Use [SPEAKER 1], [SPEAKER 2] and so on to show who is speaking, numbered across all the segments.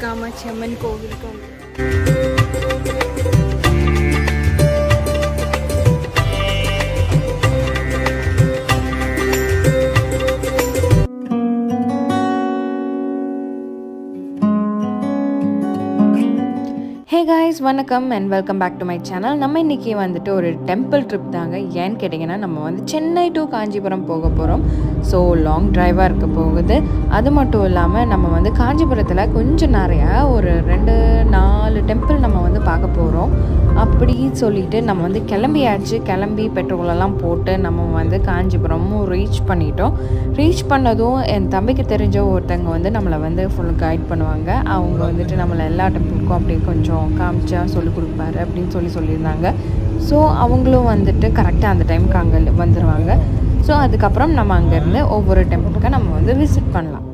[SPEAKER 1] காமாட்சி அம்மன் கோவிலுக்கு வந்து
[SPEAKER 2] hey guys வணக்கம் and welcome back to my channel நம்ம இன்றைக்கி வந்துட்டு ஒரு டெம்பிள் ட்ரிப் தாங்க. ஏன்னு கேட்டிங்கன்னா நம்ம வந்து சென்னை டு காஞ்சிபுரம் போக போகிறோம் ஸோ லாங் ட்ரைவாக இருக்க போகுது. அது மட்டும் இல்லாமல் நம்ம வந்து காஞ்சிபுரத்தில் கொஞ்சம் நிறையா ஒரு ரெண்டு நாலு டெம்பிள் நம்ம வந்து பார்க்க போகிறோம் அப்படி சொல்லிட்டு நம்ம வந்து கிளம்பியாச்சு. கிளம்பி பெட்ரோலெல்லாம் போட்டு நம்ம வந்து காஞ்சிபுரமும் ரீச் பண்ணிட்டோம். ரீச் பண்ணதும் என் தம்பிக்கு தெரிஞ்ச ஒருத்தங்க வந்து நம்மளை வந்து ஃபுல் கைட் பண்ணுவாங்க. அவங்க வந்துட்டு நம்மளை எல்லா டெம்பிளுக்கும் அப்படியே கொஞ்சம் காமிச்சா சொல்லி கொடுப்பாரு அப்படின்னு சொல்லி சொல்லியிருந்தாங்க. ஸோ அவங்களும் வந்துட்டு கரெக்டாக அந்த டைமுக்கு அங்கே வந்துடுவாங்க ஸோ அதுக்கப்புறம் நம்ம அங்கேருந்து ஒவ்வொரு டெம்பிளுக்கும் நம்ம வந்து விசிட் பண்ணலாம்.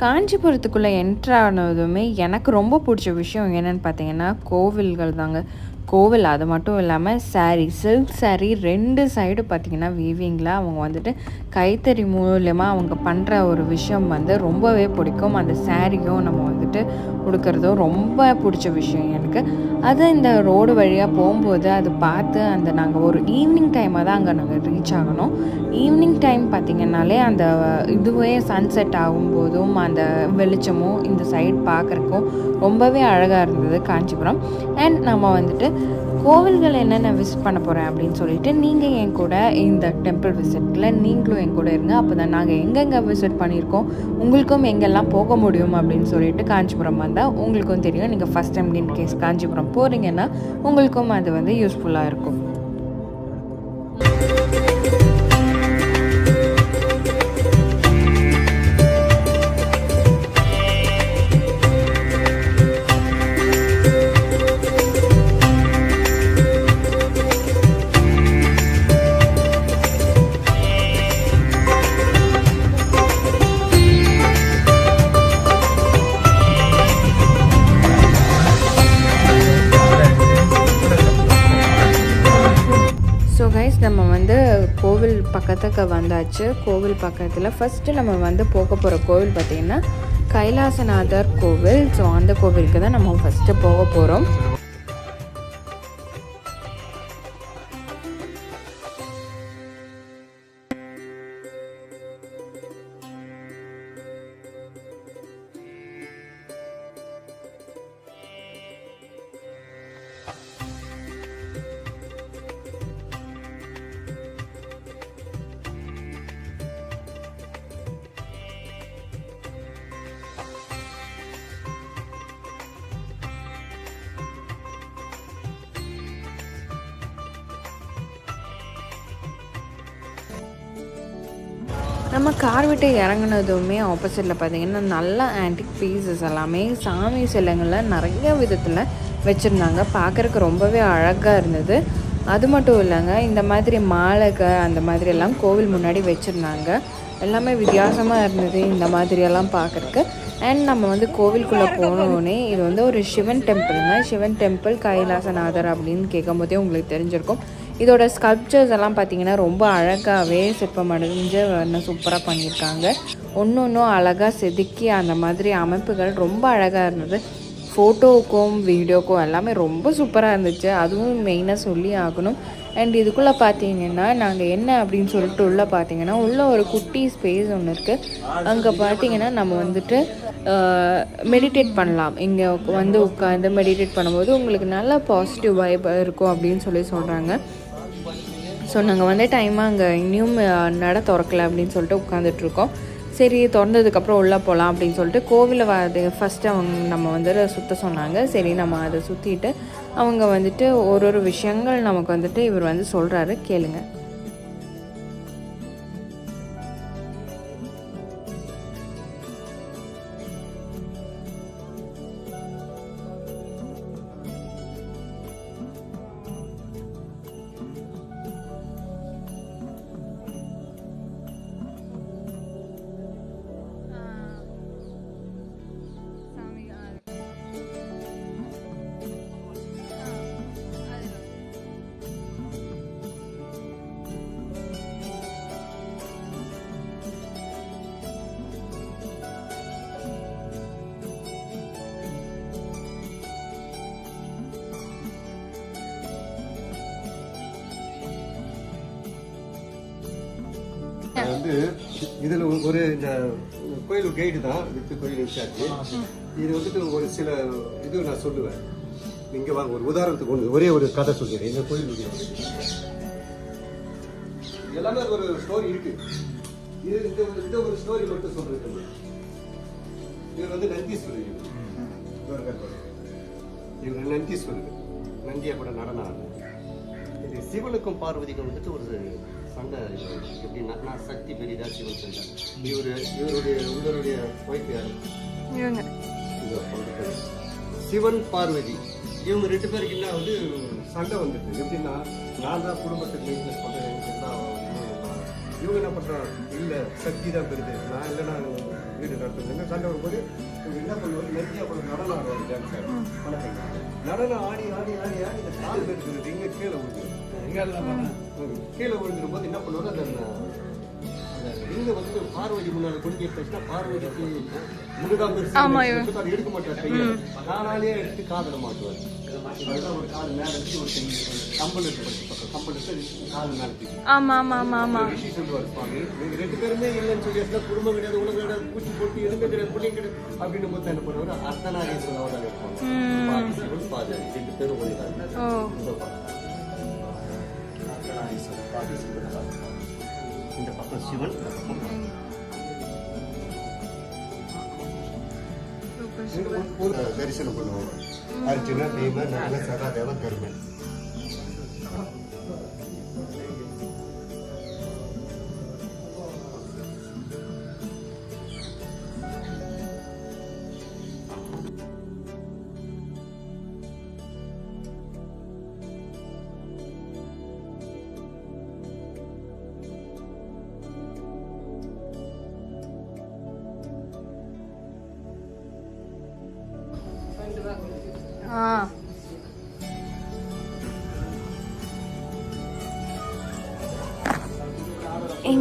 [SPEAKER 2] காஞ்சிபுரத்துக்குள்ளே என்ட்ரு ஆனதுமே எனக்கு ரொம்ப பிடிச்ச விஷயம் என்னென்னு பார்த்தீங்கன்னா கோவில்கள் தாங்க. கோவில் அது மட்டும் இல்லாமல் saree சில்க் saree ரெண்டு சைடு பார்த்திங்கன்னா வீவிங்கில் அவங்க வந்துட்டு கைத்தறி மூலயமா அவங்க பண்ணுற ஒரு விஷயம் வந்து ரொம்பவே பிடிக்கும். அந்த சாரியும் நம்ம வந்துட்டு கொடுக்குறதும் ரொம்ப பிடிச்ச விஷயம் எனக்கு. அது இந்த ரோடு வழியாக போகும்போது அது பார்த்து அந்த நாங்கள் ஒரு ஈவினிங் டைமாக தான் அங்கே நாங்கள் ரீச் ஆகணும். ஈவினிங் டைம் பார்த்திங்கனாலே அந்த இதுவே சன்செட் ஆகும்போதும் அந்த வெளிச்சமும் இந்த சைடு பார்க்குறக்கும் ரொம்பவே அழகாக இருந்தது காஞ்சிபுரம். அண்ட் நம்ம வந்துட்டு கோவில்கள் என்னென்ன விசிட் பண்ண போகிறேன் அப்படின்னு சொல்லிட்டு நீங்கள் என் கூட இந்த டெம்பிள் விசிட்டில் நீங்களும் என் கூட இருங்க. அப்போ தான் நாங்கள் எங்கெங்கே விசிட் பண்ணியிருக்கோம் உங்களுக்கும் எங்கெல்லாம் போக முடியும் அப்படின்னு சொல்லிட்டு காஞ்சிபுரம் வந்தால் உங்களுக்கும் தெரியும். நீங்கள் first time in case Kanchipuram போகிறீங்கன்னா உங்களுக்கும் அது வந்து யூஸ்ஃபுல்லாக இருக்கும். கோவில் பக்கத்துக்கு வந்தாச்சு. கோவில் பக்கத்தில் ஃபஸ்ட்டு நம்ம வந்து போக போகிற கோவில் பார்த்திங்கன்னா கைலாசநாதர் கோவில். ஸோ அந்த கோவிலுக்கு தான் நம்ம ஃபஸ்ட்டு போக போகிறோம் நம்ம கார் விட்டு இறங்குனதுமே ஆப்போசிட்டில் பார்த்தீங்கன்னா நல்ல ஆன்டிக் பீசஸ் எல்லாமே சாமி சிலைங்களில் நிறைய விதத்தில் வச்சுருந்தாங்க. பார்க்குறக்கு ரொம்பவே அழகாக இருந்தது. அது மட்டும் இல்லைங்க இந்த மாதிரி மாலைக அந்த மாதிரி எல்லாம் கோவில் முன்னாடி வச்சுருந்தாங்க. எல்லாமே வித்தியாசமாக இருந்தது இந்த மாதிரியெல்லாம் பார்க்குறக்கு அண்ட் நம்ம வந்து கோவிலுக்குள்ளே போனோடனே இது வந்து ஒரு சிவன் டெம்பிளுங்க சிவன் டெம்பிள் கைலாசநாதர் அப்படின்னு கேட்கும்போதே உங்களுக்கு தெரிஞ்சிருக்கும். இதோட ஸ்கல்ப்சர்ஸ் எல்லாம் பார்த்தீங்கன்னா ரொம்ப அழகாகவே சிற்பம் அடைஞ்சு இன்னும் சூப்பராக பண்ணியிருக்காங்க. ஒன்று ஒன்றும் அழகாக செதுக்கி அந்த மாதிரி அமைப்புகள் ரொம்ப அழகாக இருந்தது. ஃபோட்டோவுக்கும் வீடியோக்கும் எல்லாமே ரொம்ப சூப்பராக இருந்துச்சு. அதுவும் மெயினாக சொல்லி ஆகணும். அண்ட் இதுக்குள்ளே பார்த்தீங்கன்னா நாங்கள் என்ன அப்படின்னு சொல்லிட்டு உள்ளே பார்த்தீங்கன்னா உள்ளே ஒரு குட்டி ஸ்பேஸ் ஒன்று இருக்குது அங்கே பார்த்தீங்கன்னா நம்ம வந்துட்டு மெடிடேட் பண்ணலாம். இங்கே வந்து உட்காந்து மெடிடேட் பண்ணும்போது உங்களுக்கு நல்ல பாசிட்டிவ் வைப் இருக்கும் அப்படின்னு சொல்லி சொல்கிறாங்க ஸோ நாங்கள் வந்து டைமாக அங்கே இன்னும் நட திறக்கல அப்படின்னு சொல்லிட்டு உட்காந்துட்ருக்கோம் சரி திறந்ததுக்கப்புறம் உள்ளே போகலாம் அப்படின்னு சொல்லிட்டு கோவிலை வரது ஃபஸ்ட்டு அவங்க நம்ம வந்து சுற்ற சொன்னாங்க. சரி நம்ம அதை சுற்றிட்டு அவங்க வந்துட்டு ஒரு ஒரு விஷயங்கள் நமக்கு வந்துட்டு இவர் வந்து சொல்கிறாரு
[SPEAKER 3] கேளுங்கள் வந்து இதில் ஒரு இந்த கோயில் கைடு தான். வித்து கோயில் இன்சார்ஜ் இது வந்துட்டு ஒரு சில இது நான் சொல்லுவேன். இங்கே வாங்க ஒரு உதாரணத்துக்கு ஒன்று ஒரே ஒரு கதை சொல்லிடுறேன் இந்த கோயிலுடைய எல்லாமே ஒரு ஸ்டோரி இருக்கு. இது இந்த ஒரு- இந்த ஒரு ஸ்டோரி மட்டும் சொல்றது இவர் வந்து நந்தீஸ்வரர் இவர். இவர் நந்தீஸ்வரர். நந்தியா கூட நடனம் இது சிவனுக்கும் பார்வதிக்கும் வந்துட்டு ஒரு சண்டை. எப்படின்னா நான் சக்தி பெரியதா சிவன் பெரியதா இவரு இவருடைய உங்களுடைய ஒய்ஃப் யாரு. சிவன் பார்வதி. இவங்க ரெண்டு பேருக்கு என்ன வந்து சண்டை வந்துட்டு எப்படின்னா நான் தான் குடும்பத்துக்கு எல்லாம் வேணும்னா. இவங்க என்ன பண்றாங்க? இல்ல சக்தி தான் பெருது. நான் இல்லைன்னா வீடு நடத்துங்க சண்டை வரும்போது இவங்க என்ன பண்ணுவாங்க? நெத்தியா பண்ண நடனம் ஆடுவாங்க. டான்ஸர் நடனம் ஆடி ஆடி ஆடி ஆடி இந்த கால் பெருக்கிறது இங்க கீழே விழுந்து கீழே விழுந்துரும் போது என்ன பண்ணுவாங்க? அந்த ரிங்க வந்து பார்வதி முன்னால கொண்டு எடுத்துச்சுன்னா பார்வதிக்கு இருக்கு. அதை எடுக்க மாட்டார் காலாலே எடுத்து காதுல மாட்டுவார் ஒரு கால் மேல ஒரு கம்பல் இருக்கு கம்பல் எடுத்து கால் மேல தூக்கி.
[SPEAKER 1] ஆமா ஆமா ஆமா ஆமா.
[SPEAKER 3] ரிஷி சொல்லுவார் சுவாமி நீங்க ரெண்டு பேருமே இல்லைன்னு சொல்லி குடும்பம் கிடையாது உலகம் கிடையாது பூச்சி போட்டு எதுவுமே கிடையாது பிள்ளைங்க கிடையாது. அப்படின்னு போது என்ன பண்ணுவாரு அர்த்தநாரீஸ்வரர் தான் இருப்பாங்க பாதி ரெண்டு பேரும் இந்த பக்கம் சிவன். இந்த பக்கம் தரிசனம் பண்ணுவாங்க அர்ஜுன பீம நகல சகாதேவ கர்மன்.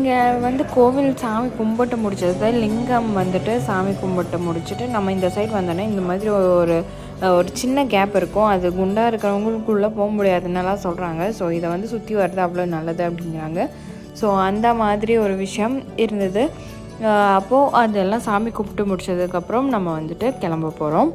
[SPEAKER 2] இங்கே வந்து கோவில் சாமி கும்பிட்டு முடிச்சது லிங்கம் வந்துட்டு சாமி கும்பிட்டு முடிச்சுட்டு நம்ம இந்த சைடு வந்தோன்னே இந்த மாதிரி ஒரு ஒரு சின்ன கேப் இருக்கும். அது குண்டாக இருக்கிறவங்களுக்குள்ளே போக முடியாதுன்னெல்லாம் சொல்கிறாங்க ஸோ இதை வந்து சுற்றி வர்றது அவ்வளோ நல்லது அப்படிங்கிறாங்க. ஸோ அந்த மாதிரி ஒரு விஷயம் இருந்தது. அப்போது அதெல்லாம் சாமி கும்பிட்டு முடிச்சதுக்கப்புறம் நம்ம வந்துட்டு கிளம்ப போகிறோம்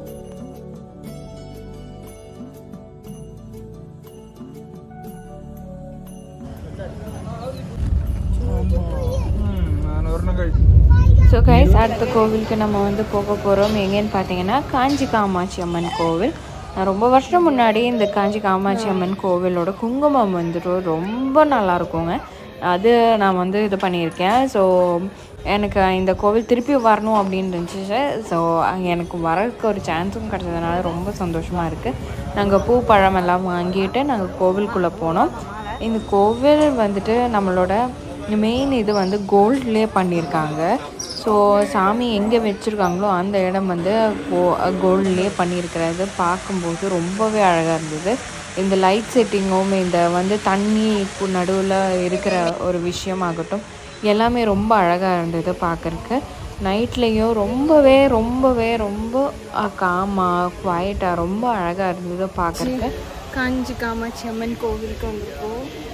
[SPEAKER 2] ஸோ கைஸ் அடுத்த கோவிலுக்கு நம்ம வந்து போக போகிறோம் எங்கேன்னு பார்த்தீங்கன்னா காஞ்சி காமாட்சி அம்மன் கோவில். நான் ரொம்ப வருஷம் முன்னாடி இந்த காஞ்சி காமாட்சி அம்மன் கோவிலோட குங்குமம் வந்துட்டு ரொம்ப நல்லா இருக்குங்க. அது நான் வந்து இது பண்ணியிருக்கேன். ஸோ எனக்கு இந்த கோவில் திருப்பி வரணும் அப்படின்னு இருந்துச்சு. ஸோ எனக்கு வரக்கு ஒரு சான்ஸும் கிடச்சதுனால ரொம்ப சந்தோஷமாக இருக்குது நாங்கள் பூ பழமெல்லாம் வாங்கிட்டு நாங்கள் கோவிலுக்குள்ளே போனோம். இந்த கோவில் வந்துட்டு நம்மளோட மெயின் இது வந்து கோல்ட்லேயே பண்ணியிருக்காங்க ஸோ சாமி எங்கே வச்சுருக்காங்களோ அந்த இடம் வந்து கோ கோல்ட்லேயே பண்ணியிருக்கிறது பார்க்கும்போது ரொம்பவே அழகாக இருந்தது. இந்த லைட் செட்டிங்கும் இந்த வந்து தண்ணி நடுவில் இருக்கிற ஒரு விஷயமாகட்டும் எல்லாமே ரொம்ப அழகாக இருந்தது பார்க்குறக்கு நைட்லேயும் ரொம்பவே ரொம்பவே ரொம்ப காமாக குவாய்ட்டாக ரொம்ப அழகாக இருந்தது பார்க்குறக்கு
[SPEAKER 1] காஞ்சி காமாட்சி அம்மன் கோவிலுக்கு வந்திருக்கோம்.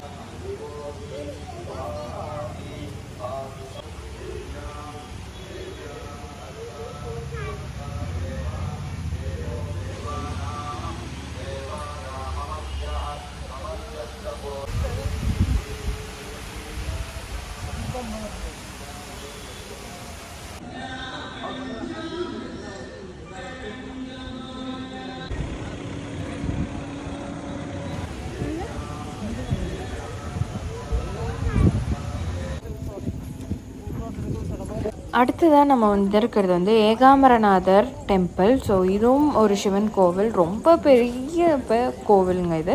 [SPEAKER 2] அடுத்ததாக நம்ம வந்து இருக்கிறது வந்து ஏகாமரநாதர் டெம்பிள் ஸோ இதுவும் ஒரு சிவன் கோவில். ரொம்ப பெரிய ப- கோவிலுங்க இது.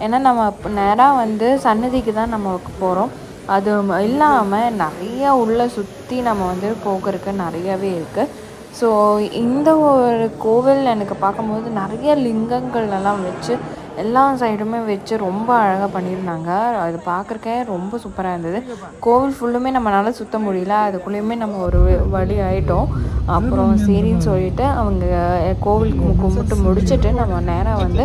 [SPEAKER 2] ஏன்னா நம்ம நேராக வந்து சன்னதிக்கு தான் நம்ம போகிறோம் அது இல்லாமல் நிறைய உள்ளே சுற்றி நம்ம வந்து போகிறதுக்கு நிறையவே இருக்குது ஸோ இந்த ஒரு கோவில் எனக்கு பார்க்கும்போது நிறைய லிங்கங்கள் எல்லாம் வச்சு எல்லா சைடுமே வச்சு ரொம்ப அழகாக பண்ணியிருந்தாங்க. அது பார்க்குறக்கே ரொம்ப சூப்பராக இருந்தது. கோவில் ஃபுல்லுமே நம்மளால் சுத்த முடியல. அதுக்குள்ளேயுமே நம்ம ஒரு வழி ஆகிட்டோம் அப்புறம் சரின்னு சொல்லிட்டு அவங்க கோவில் கும்பிட்டு முடிச்சுட்டு நம்ம நேராக வந்து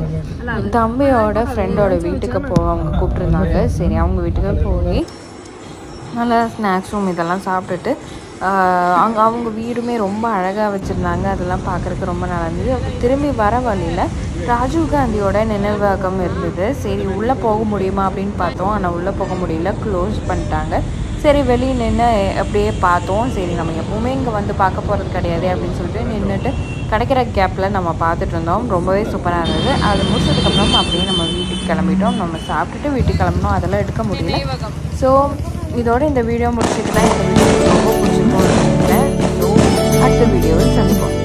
[SPEAKER 2] தம்பியோட ஃப்ரெண்டோட வீட்டுக்கு போ அவங்க கூப்பிட்டுருந்தாங்க. சரி அவங்க வீட்டுக்கு போய் நல்லா ஸ்நாக்ஸ் ரூம் இதெல்லாம் சாப்பிட்டுட்டு அங்கே அவங்க வீடுமே ரொம்ப அழகாக வச்சுருந்தாங்க. அதெல்லாம் பார்க்குறக்கு ரொம்ப நல்லா இருந்தது. திரும்பி வர வழியில் ராஜீவ் காந்தியோட நினைவகம் இருந்தது. சரி உள்ளே போக முடியுமா அப்படின்னு பார்த்தோம். ஆனால் உள்ளே போக முடியல. க்ளோஸ் பண்ணிட்டாங்க. சரி வெளியே நின்று அப்படியே பார்த்தோம். சரி நம்ம எப்பவுமே இங்கே வந்து பார்க்க போகிறது கிடையாது அப்படின்னு சொல்லிட்டு நின்றுட்டு கிடைக்கிற கேப்பில் நம்ம பார்த்துட்டு இருந்தோம். ரொம்பவே சூப்பராக இருந்தது. அது முடிச்சதுக்கப்புறம் அப்படியே நம்ம வீட்டுக்கு கிளம்பிட்டோம். நம்ம சாப்பிட்டுட்டு வீட்டுக்கு கிளம்பணும் அதெல்லாம் எடுக்க முடியல. ஸோ இதோட இந்த வீடியோ முடிச்சுக்கலாம் இந்த வீடியோ ரொம்ப பிடிச்சி போகிறேன் ஸோ அடுத்த வீடியோவில் சந்திப்போம்.